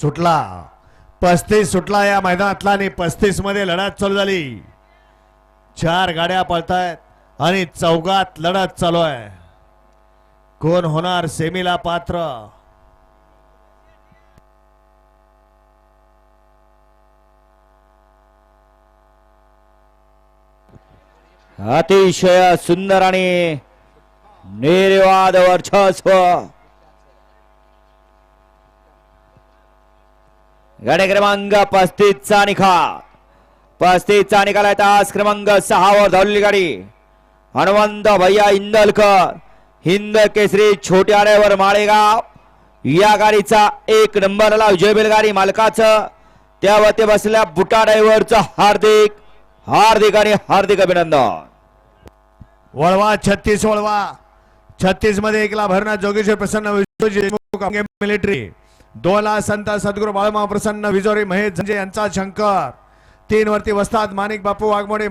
सुटला. पस्तीस सुटला या मैदानातला आणि पस्तीसमध्ये लढत चालू झाली. चार गाड्या पळतायत आणि चौघात लढत चालू आहे. कोण होणार सेमीला पात्र? अतिशय सुंदर आणि निर्वाद वर्चस्व. गणे क्रमांक पस्तीसचा निकाल पस्तीसचा निकाल आहे तास क्रमांक सहावर धावलेली गाडी. हनुमंत भैया इंदलकर हिंद केसरी छोट्या ड्रायव्हर माळेगाव. या गाडीचा एक नंबरला विजय बेलगाडी मालकाचं. त्यावरती बसलेल्या बुटा ड्रायव्हरचं हार्दिक हार्दिक आणि हार्दिक अभिनंदन. वळवा छत्तीस वळवा. छत्तीसमध्ये एकला भरणा जोगेश्वर प्रसन्न विश्वजी मिलिटरी दोला संत सद्गुरू बाळमा प्रसन्न विजोरी महेश झंजे यांचा शंकर. तीन वरती वस्ताद माणिक बापू वाघमोडे